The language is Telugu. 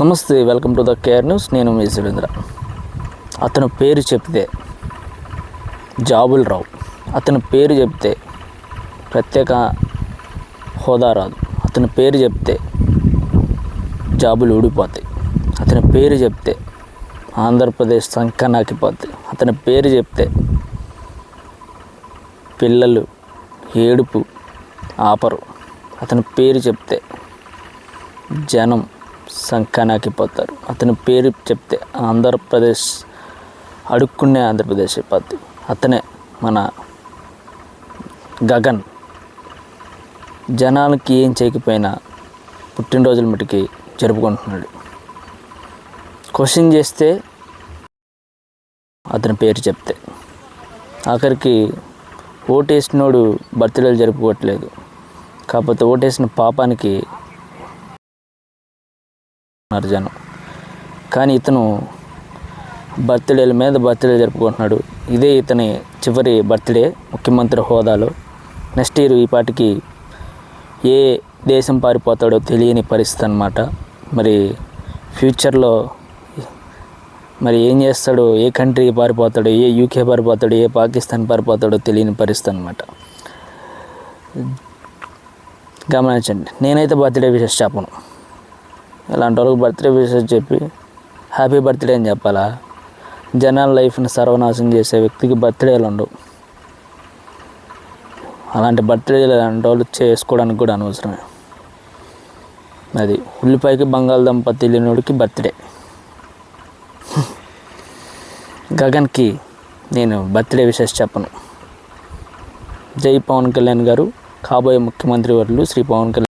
నమస్తే welcome to the care news. నేను మీ సురేంద్ర. అతని పేరు చెప్తే జాబుల్ రావు. అతని పేరు చెప్తే ప్రత్యేక హోదా రాదు. అతని పేరు చెప్తే జాబులు ఊడిపోతాయి. అతని పేరు చెప్తే ఆంధ్రప్రదేశ్ సంకనాకిపోతాయి అతని పేరు చెప్తే పిల్లలు ఏడుపు ఆపరు. అతని పేరు చెప్తే జనం సంకనాకిపోతారు అతని పేరు చెప్తే ఆంధ్రప్రదేశ్ అడుక్కునే ఆంధ్రప్రదేశ్ అయిపోద్ది అతనే మన గగన్. జనాలకి ఏం చేయకపోయినా పుట్టినరోజుల మటుకి జరుపుకుంటున్నాడు. క్వశ్చన్ చేస్తే అతని పేరు చెప్తే. ఆఖరికి ఓటేసినోడు బర్త్డేలు జరుపుకోవట్లేదు. కాకపోతే ఓటేసిన పాపానికి అనుకుంటున్నారు జనం కానీ ఇతను బర్త్డేల మీద బర్త్డే జరుపుకుంటున్నాడు. ఇదే ఇతని చివరి బర్త్డే ముఖ్యమంత్రి హోదాలో. నెక్స్ట్ ఇయర్ ఈ పాటికి ఏ దేశం పారిపోతాడో తెలియని పరిస్థితి అనమాట మరి ఫ్యూచర్లో మరి ఏం చేస్తాడో ఏ కంట్రీ పారిపోతాడో ఏ యూకే పారిపోతాడో ఏ పాకిస్తాన్ పారిపోతాడో తెలియని పరిస్థితి అనమాట గమనించండి. నేనైతే బర్త్డే విషయం చెప్పను. ఇలాంటి వాళ్ళకి బర్త్డే విషయం చెప్పి హ్యాపీ బర్త్డే అని చెప్పాలా? జనాల లైఫ్ని సర్వనాశనం చేసే వ్యక్తికి బర్త్డేలు ఉండవు. అలాంటి బర్త్డేలు అలాంటి వాళ్ళు చేసుకోవడానికి కూడా అనవసరమే. అది ఉల్లిపాయకి బంగాళదుంప తెలియనోడికి బర్త్డే గగన్కి నేను బర్త్డే విషెస్ చెప్పను. జై పవన్ కళ్యాణ్ గారు కాబోయే ముఖ్యమంత్రి వర్లు శ్రీ పవన్ కళ్యాణ్